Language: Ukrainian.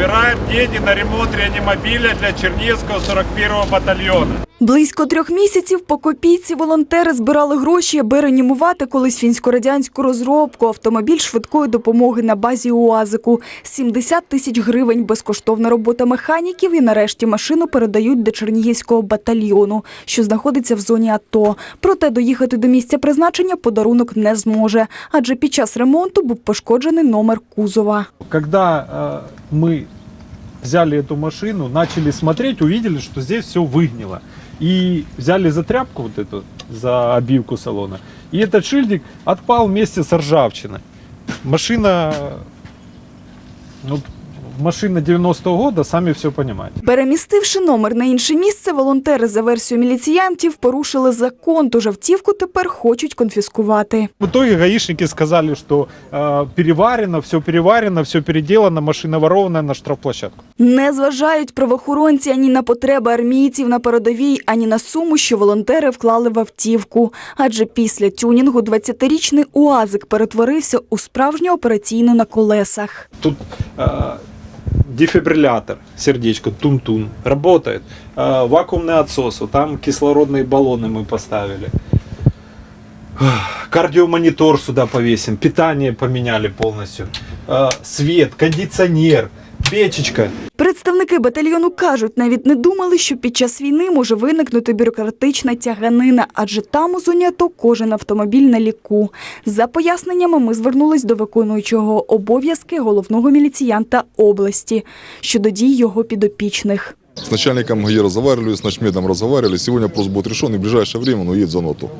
Собираем деньги на ремонт реанимобиля для Черниговского 41-го батальона. Близько трьох місяців по копійці волонтери збирали гроші, аби реанімувати колись фінсько-радянську розробку автомобіль швидкої допомоги на базі УАЗику. 70 тисяч гривень безкоштовна робота механіків і нарешті машину передають до Чернігівського батальйону, що знаходиться в зоні АТО. Проте доїхати до місця призначення подарунок не зможе, адже під час ремонту був пошкоджений номер кузова. Когда э, мы взяли эту машину, начали смотреть, увидели, что здесь все выгнило. И взяли за тряпку вот эту, за обивку салона. И этот шильдик отпал вместе с ржавчиной. Машина, ну, машина 90-го года, сами все понимаете. Перемістивши номер на інше місце, волонтери за версією міліціянтів порушили закон, тож автівку тепер хочуть конфіскувати. В итоге гаишники сказали, что э, переварено, все переварено, все переделано, машина ворованная на штрафплощадку. Не зважають правоохоронці ані на потреби армійців на передовій, ані на суму, що волонтери вклали в автівку. Адже після тюнінгу 20-річний УАЗик перетворився у справжню операційну на колесах. Тут э, дефибриллятор, сердечко, тун-тун, работает. Э, вакуумный отсос, вот там кислородные баллоны мы поставили. Кардиомонитор сюда повесим, питание поменяли полностью. Э, свет, кондиционер, печечка. Представники батальйону кажуть, навіть не думали, що під час війни може виникнути бюрократична тяганина, адже там у зоні АТО кожен автомобіль на ліку. За поясненнями ми звернулись до виконуючого обов'язки головного міліціянта області щодо дій його підопічних. С начальником ГАИ разговаривали, с начмедом разговаривали. Сегодня вопрос будет решен, и в ближайшее время он уедет за ноту.